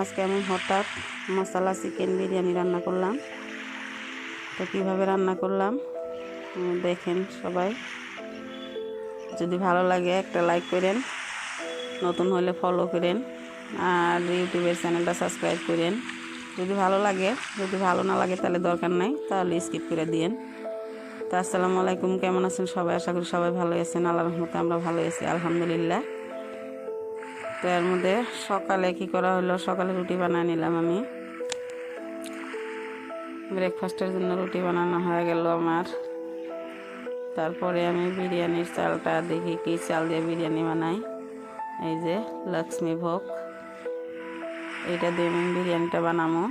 আজকে আমি হঠাৎ মশলা চিকেন বিরিয়ানি রান্না করলাম। তো কীভাবে রান্না করলাম? দেখেন সবাই। যদি ভালো লাগে একটা লাইক করেন, নতুন হলে ফলো করেন, আর ইউটিউবের চ্যানেলটা সাবস্ক্রাইব করেন। যদি ভালো লাগে, যদি ভালো না লাগে তাহলে দরকার নাই, তাহলে স্কিপ করে দিয়েন। তো আসসালামু আলাইকুম, কেমন আছেন সবাই? আশা করি সবাই ভালো আছেন। আল্লাহ রহমতে আমরা ভালো আছি, আলহামদুলিল্লাহ। তো এর মধ্যে সকালে কি করা হলো? সকালে রুটি বানিয়ে নিলাম আমি। ব্রেকফাস্টের জন্য রুটি বানানো হয়ে গেল আমার। তারপরে আমি বিরিয়ানির চালটা দেখি কি চাল দিয়ে বিরিয়ানি বানাই এই যে লক্ষ্মী ভোগ। এইটা দিয়ে আমি বিরিয়ানিটা বানাবো।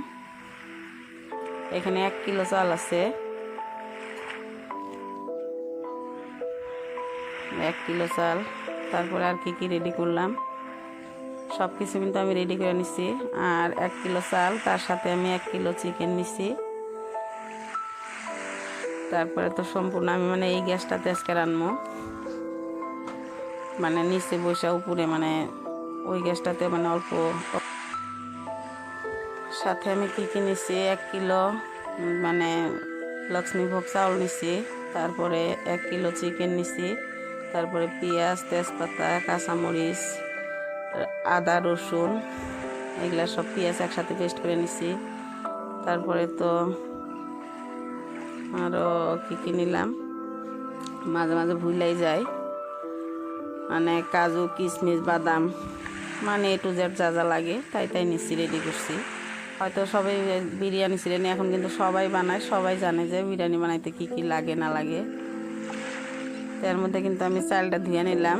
এখানে এক কিলো চাল আছে। এক কিলো চাল। তারপরে আর কি কি রেডি করলাম? সব কিছু কিন্তু আমি রেডি করে নিছি। আর এক কিলো চাল, তার সাথে আমি এক কিলো চিকেন নিছি। তারপরে তো সম্পূর্ণ আমি মানে এই গ্যাসটাতে আজকে রান্নবো। মানে নিচে বসে উপরে মানে ওই গ্যাসটাতে মানে অল্প। সাথে আমি কী কী নিছি? এক কিলো মানে লক্ষ্মীভোগ চাউল নিছি। তারপরে এক কিলো চিকেন নিছি। তারপরে পেঁয়াজ, তেজপাতা, কাঁচামরিচ। আদা, রসুন, এগুলা সব পেঁয়াজ একসাথে পেস্ট করে নিছি। তারপরে তো আরও কী কী নিলাম? মাঝে মাঝে ভুলাই যায় মানে কাজু কিশমিশ বাদাম মানে এ টু জেড যা যা লাগে তাই তাই নিচ্ছি রেডি করছি। হয়তো সবাই বিরিয়ানি, সিরিয়ানি এখন কিন্তু সবাই বানায়, সবাই জানে যে বিরিয়ানি বানাইতে কি কি লাগে, না লাগে। তার মধ্যে কিন্তু আমি চালটা ধুয়ে নিলাম।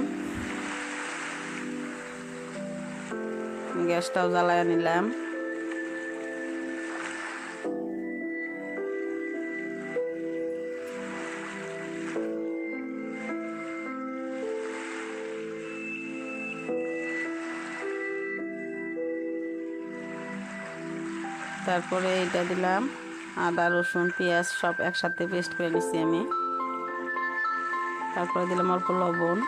গ্যাসটাও জ্বালায় নিলাম। তারপরে এটা দিলাম, আদা, রসুন, পেঁয়াজ সব একসাথে পেস্ট করে নিচ্ছি আমি। তারপরে দিলাম অল্প লবণ।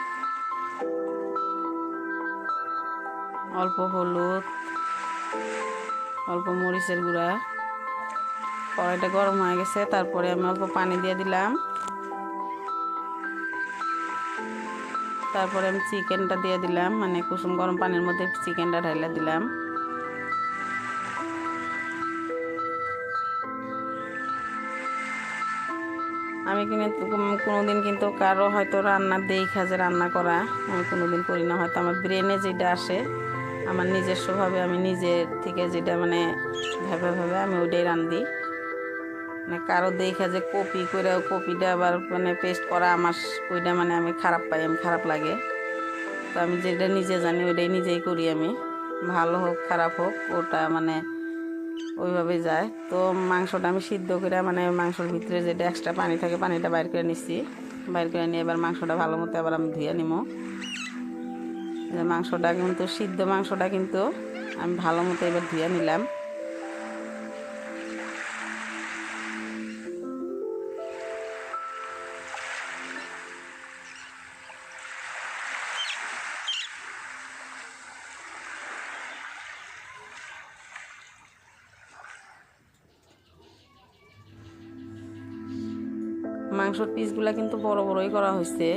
অল্প হলুদ, অল্প মরিচের গুঁড়া। কড়াইটা গরম হয়ে গেছে, তারপরে আমি অল্প পানি দিয়ে দিলাম। তারপরে আমি চিকেনটা দিয়ে দিলাম মানে কুসুম গরম পানির মধ্যে চিকেনটা ঢাইলা দিলাম। আমি কিন্তু কোনোদিন কিন্তু কারও হয়তো রান্না দেখা যে রান্না করা, আমি কোনোদিন করি না, হয়তো আমার ব্রেনে যেটা আসে। আমার নিজস্বভাবে আমি নিজের থেকে যেটা মানে ভেবে ভেবে আমি ওইটাই রান্ধি। মানে কারও দেখা যে কপি করে কপিটা আবার মানে পেস্ট করা আমার ওইটা মানে আমি খারাপ পাই, আমি খারাপ লাগে। তো আমি যেটা নিজে জানি ওইটাই নিজেই করি আমি। ভালো হোক, খারাপ হোক, ওটা মানে ওইভাবে যায়। তো মাংসটা আমি সিদ্ধ করে মানে মাংসর ভিতরে যেটা এক্সট্রা পানি থাকে, পানিটা বাইর করে নিচ্ছি। বাইর করে নিয়ে এবার মাংসটা ভালো মতো আবার আমি ধুয়ে নিব যে মাংসটা কিন্তু, সিদ্ধ মাংসটা কিন্তু আমি ভালো মতো এবার ধুয়ে নিলাম। মাংসর পিসগুলা কিন্তু বড় বড়ই করা হয়েছে।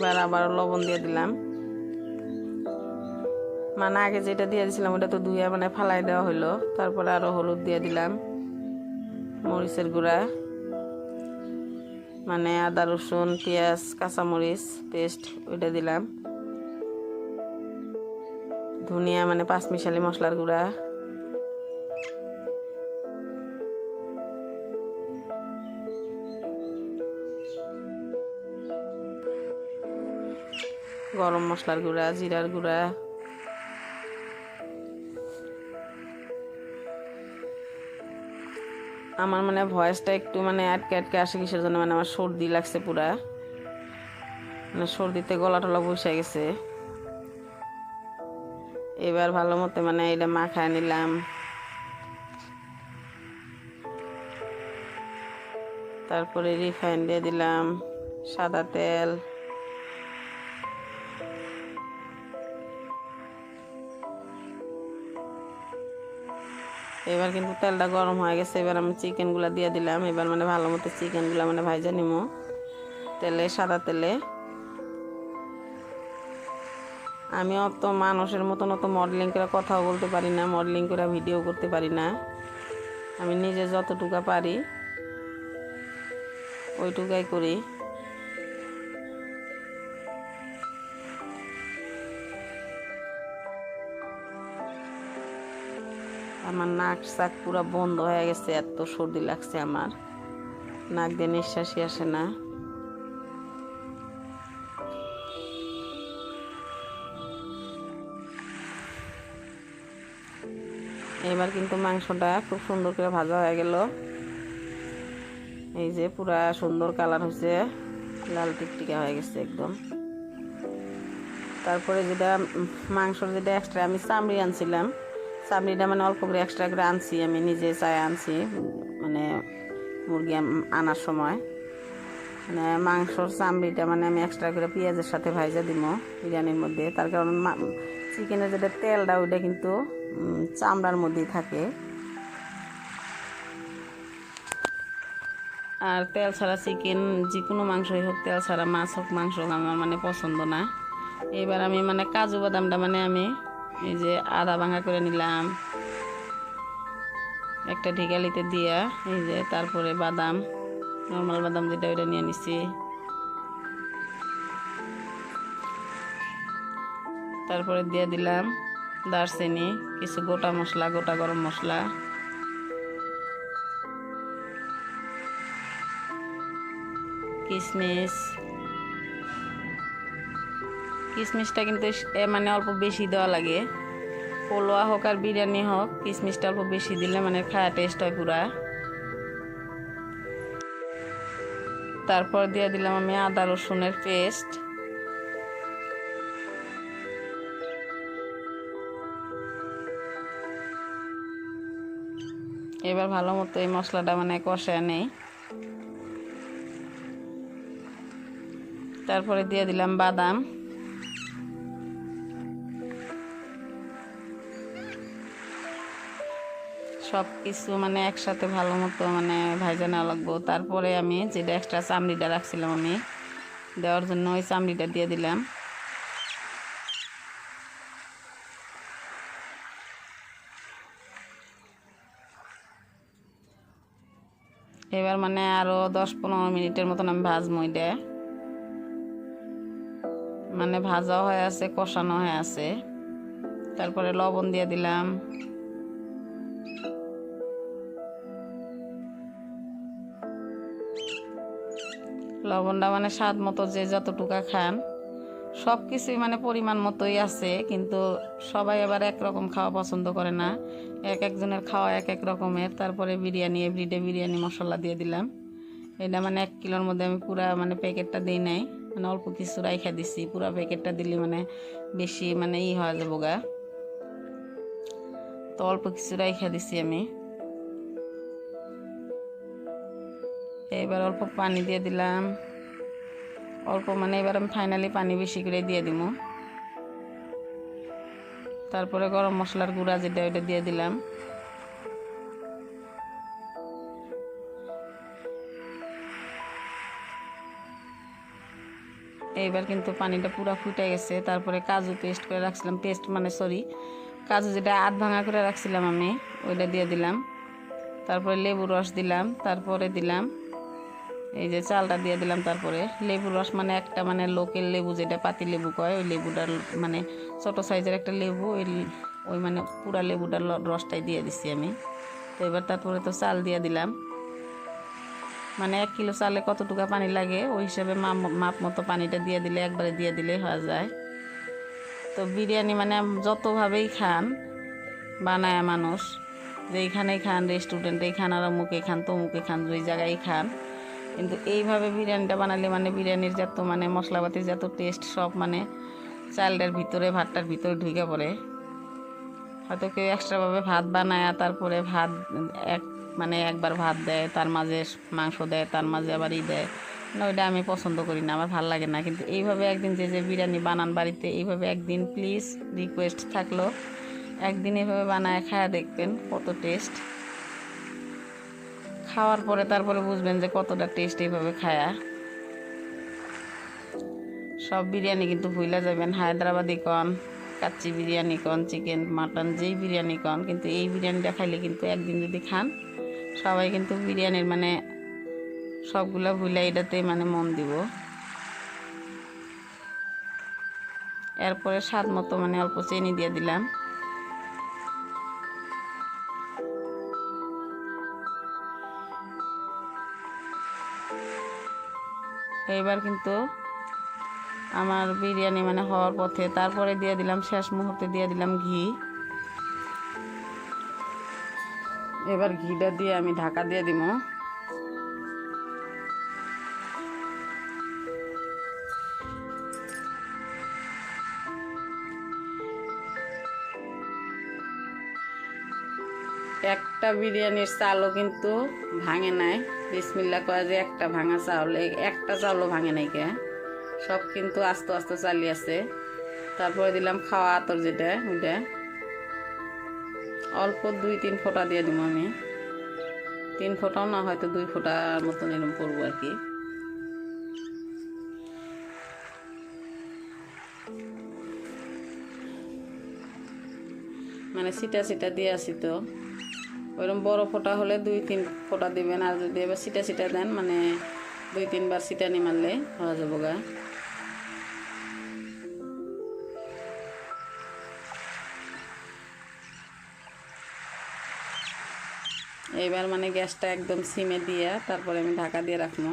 এবার আবার লবণ দিয়ে দিলাম। মানে আগে যেটা দিয়ে দিয়েছিলাম ওটা তো ধুয়ে মানে ফালাই দেওয়া হলো তারপরে আরও হলুদ দিয়ে দিলাম, মরিচের গুঁড়া মানে আদা, রসুন, পেঁয়াজ, কাঁচামরিচ, পেস্ট, ওইটা দিলাম। ধনিয়া মানে পাঁচ মিশালি মশলার গুঁড়া গরম মশলার গুঁড়া, জিরার গুঁড়া। আমার মানে ভয়েসটা একটু মানে আটকে আটকে আসে কিসের জন্য মানে আমার সর্দি লাগছে পুরা। মানে সর্দিতে গলা টলা বসে গেছে। এবার ভালো মতো মানে এটা মাখায় নিলাম। তারপরে রিফাইন দিয়ে দিলাম সাদা তেল। এবার কিন্তু তেলটা গরম হয়ে গেছে, এবার আমি চিকেনগুলো দিয়ে দিলাম। এবার মানে ভালো মতো চিকেনগুলো মানে ভাইজা নিমো। তেলে, সাদা তেলে। আমি অত মানুষের মতন অত মডেলিং করে কথাও বলতে পারি না মডেলিং করে ভিডিও করতে পারি না। আমি নিজে যতটুকু পারি, ওইটুকাই করি। আমার নাক চাক পুরো বন্ধ হয়ে গেছে, এত সর্দি লাগছে আমার। নাক দিয়ে নিঃশ্বাসই আসে না। এবার কিন্তু মাংসটা খুব সুন্দর করে ভাজা হয়ে গেল। এই যে পুরা সুন্দর কালার হয়েছে, লাল টিকটিকা হয়ে গেছে একদম। তারপরে যেটা মাংসর যেটা এক্সট্রা আমি চামড়ি আনছিলাম চামড়িটা মানে অল্প করে এক্সট্রা করে আনছি, আমি নিজে চাই আনছি মানে মুরগি আনার সময়। মানে মাংসর চামড়িটা মানে আমি এক্সট্রা করে পেঁয়াজের সাথে ভাইজা দিব বিরিয়ানির মধ্যে। তার কারণ চিকেনের যেটা তেলটা, ওইটা কিন্তু চামড়ার মধ্যেই থাকে। আর তেল ছাড়া চিকেন যে কোনো মাংসই হোক, তেল ছাড়া মাছ হোক, মাংস আমার মানে পছন্দ না। এবার আমি মানে কাজু বাদামটা মানে আমি এই যে আদা ভাঙা করে নিলাম। একটা ঢিকালিতে দিয়া, এই যে তারপরে বাদাম নর্মাল বাদাম যেটা ওইটা নিয়ে নিছি। তারপরে দিয়ে দিলাম দারচিনি, কিছু গোটা মশলা, গোটা গরম মশলা। কিশমিশ কিশমিশটা কিন্তু মানে অল্প বেশি দেওয়া লাগে। পোলোয়া হোক আর বিরিয়ানি হোক কিশমিশটা অল্প বেশি দিলে মানে খাওয়া টেস্ট হয় পুরা। তারপর দিয়ে দিলাম আমি আদা রসুনের পেস্ট এবার ভালো মতো এই মশলাটা মানে কষায় নেই। তারপরে দিয়ে দিলাম বাদাম। সব কিছু মানে একসাথে ভালো মতো মানে ভাইজা নেওয়া লাগবো। তারপরে আমি যেটা এক্সট্রা চামড়িটা রাখছিলাম আমি, দেওয়ার জন্য ওই চামড়িটা দিয়ে দিলাম। এবার মানে আরও দশ পনেরো মিনিটের মতন আমি ভাজবো এটা। মানে ভাজাও হয়ে আছে, কষানো হয়ে আছে। তারপরে লবণ দিয়ে দিলাম। লবণটা মানে স্বাদ মতো যে যতটুকা খান সব কিছুই মানে পরিমাণ মতোই আছে, কিন্তু সবাই আবার একরকম খাওয়া পছন্দ করে না। এক একজনের খাওয়া এক এক রকমের, তারপরে বিরিয়ানি এভরিডে বিরিয়ানি মশলা দিয়ে দিলাম। এটা মানে এক কিলোর মধ্যে আমি পুরা মানে প্যাকেটটা দিই নাই মানে অল্প কিছু রাইখা দিছি, পুরা প্যাকেটটা দিলে মানে বেশি মানে ই হয়ে যাব গা তো অল্প কিছু রাইখা দিছি আমি। এবার অল্প পানি দিয়ে দিলাম। অল্প মানে এবার আমি ফাইনালি পানি বেশি করে দিয়ে দিব। তারপরে গরম মশলার গুঁড়া যেটা ওইটা দিয়ে দিলাম। এইবার কিন্তু পানিটা পুরো ফুটে গেছে। তারপরে কাজু পেস্ট করে রাখছিলাম। পেস্ট মানে সরি কাজু যেটা আধ ভাঙা করে রাখছিলাম আমি, ওইটা দিয়ে দিলাম। তারপরে লেবু রস দিলাম। তারপরে দিলাম এই যে চালটা দিয়ে দিলাম তারপরে লেবু রস মানে একটা মানে লোকেল লেবু যেটা পাতি লেবু কয়, ওই লেবুটার মানে ছোট সাইজের একটা লেবু, ওই ওই মানে পুরা লেবুটার রসটাই দিয়ে দিছি আমি। তো এবার তারপরে তো চাল দিয়ে দিলাম। মানে এক কিলো চালে কতটুকু পানি লাগে, ওই হিসাবে মাপ মতো পানিটা দিয়ে দিলে একবারে দিয়ে দিলেই হয়ে যায়। তো বিরিয়ানি মানে যতভাবেই খান, বানায় মানুষ, যেইখানেই খান রেস্টুরেন্টেই খান, আর অমুকে খান, তমুকে খান ওই জায়গায় খান কিন্তু এইভাবে বিরিয়ানিটা বানালে মানে বিরিয়ানির যত মানে মশলাপাতির যত টেস্ট সব মানে চালটার ভিতরে, ভাতটার ভিতরে ঢুকে পড়ে। হয়তো কেউ এক্সট্রাভাবে ভাত বানায়, তারপরে ভাত এক মানে একবার ভাত দেয়, তার মাঝে মাংস দেয়, তার মাঝে আবার ই দেয়। না, ওইটা আমি পছন্দ করি না, আমার ভালো লাগে না। কিন্তু এইভাবে একদিন যে যে বিরিয়ানি বানান বাড়িতে, এইভাবে একদিন প্লিজ রিকোয়েস্ট থাকল। একদিন এভাবে বানায়, খায়া দেখবেন কত টেস্ট খাওয়ার পরে তারপরে বুঝবেন যে কতটা টেস্ট এইভাবে খায়া। সব বিরিয়ানি কিন্তু ভুলে যাবেন, হায়দ্রাবাদি কন, কাচ্চি বিরিয়ানি কন, চিকেন, মাটন, যেই বিরিয়ানি কন, কিন্তু এই বিরিয়ানিটা খাইলে কিন্তু একদিন যদি খান, সবাই কিন্তু বিরিয়ানির মানে সবগুলা ভুলে এটাতে মানে মন দিব। এরপরে স্বাদ মতো মানে অল্প চিনি দিয়ে দিলাম। এবার কিন্তু আমার বিরিয়ানি মানে হওয়ার পথে তারপরে দিয়ে দিলাম শেষ মুহূর্তে দিয়ে দিলাম ঘি। এবার ঘিটা দিয়ে আমি ঢাকা দিয়ে দিব। একটা বিরিয়ানির চালও কিন্তু ভাঙে নাই। বিসমিল্লা কয় যে একটা ভাঙা চাউল একটা চাউলও ভাঙে নাই কে। সব কিন্তু আস্তে আস্তে চালিয়ে আছে তারপরে দিলাম খাওয়া আতর যেটা, ওইটা। অল্প দুই তিন ফোঁটা দিয়ে দিব আমি। তিন ফোঁটাও না, হয়তো দুই ফোঁটার মতন এরকম করব আর কি। মানে সিটা সিটা দিয়ে আসি তো। ওইরকম বড় ফোঁটা হলে দুই তিন ফোঁটা দিবেন, আর যদি এবার সিটা সিটা দেন মানে দুই তিনবার সিটা নি মারলে হওয়া যাব গা। এইবার মানে গ্যাসটা একদম সিমে দিয়ে তারপরে আমি ঢাকা দিয়ে রাখব।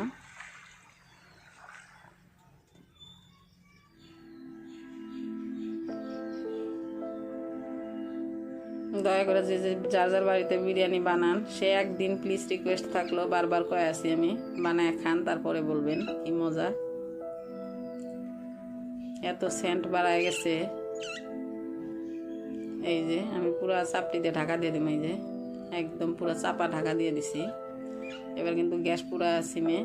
দয়া করে যে যে যার যার বাড়িতে বিরিয়ানি বানান, সে একদিন প্লিজ রিকোয়েস্ট থাকল, বারবার কয়ে আসি আমি, বানায় খান, তারপরে বলবেন, কি মজা। এত সেন্ট বাড়ায় গেছে। এই যে, আমি পুরো চাপটিতে ঢাকা দিয়ে দিম, এই যে, একদম পুরো চাপা ঢাকা দিয়ে দিছি। এবার কিন্তু গ্যাস পুরা সিমে।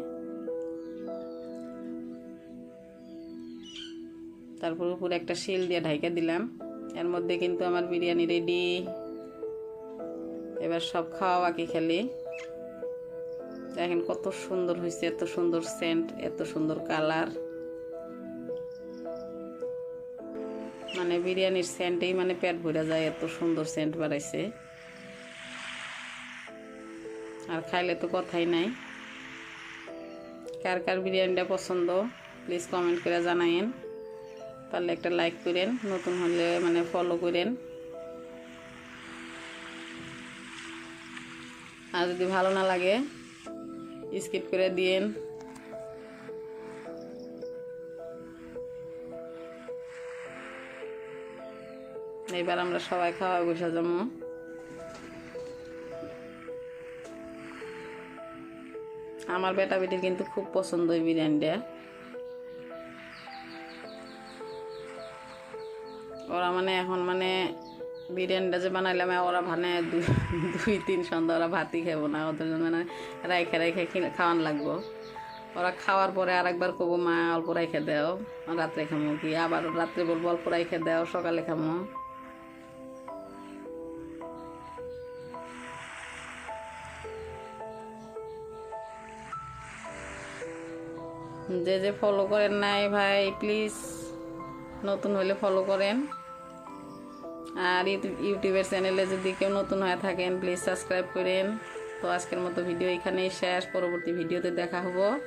তারপর উপরে একটা শিল দিয়ে ঢাইকা দিলাম। এর মধ্যে কিন্তু আমার বিরিয়ানি রেডি এবার সব খাওয়া বাকি খেলি। দেখেন কত সুন্দর হয়েছে এত সুন্দর সেন্ট এত সুন্দর কালার মানে বিরিয়ানির সেন্টেই মানে পেট ভরে যায়, এত সুন্দর সেন্ট বাড়াইছে। আর খাইলে তো কথাই নাই। কার কার বিরিয়ানিটা পছন্দ প্লিজ কমেন্ট করে জানাইন পারলে একটা লাইক করেন, নতুন হলে মানে ফলো করেন। আর যদি ভালো না লাগে স্কিপ করে দিয়েন। এবার আমরা সবাই খাওয়া বসে যাব। আমার বেটা বেটির কিন্তু খুব পছন্দ ওই বিরিয়ানিটা। ওরা মানে এখন মানে বিরিয়ানিটা যে বানাইলাম, ওরা মানে দুই, তিন সন্ধ্যা ওরা ভাতই খাব না। ওদের জন্য মানে রাইখে রাইখে খাওয়ান লাগবো। ওরা খাওয়ার পরে আর একবার কবো মা, অল্প রাইখে দেও, রাত্রে খামো কি? আবার রাত্রে বলব, অল্প রাইখে দেও, সকালে খামো। যে যে ফলো করেন নাই ভাই প্লিজ নতুন হলে ফলো করেন। আর ইউটিউব- ইউটিউবের চ্যানেলে যদি কেউ নতুন হয়ে থাকেন প্লিজ সাবস্ক্রাইব করেন। তো আজকের মতো ভিডিও এখানেই শেষ। পরবর্তী ভিডিওতে দেখা হব।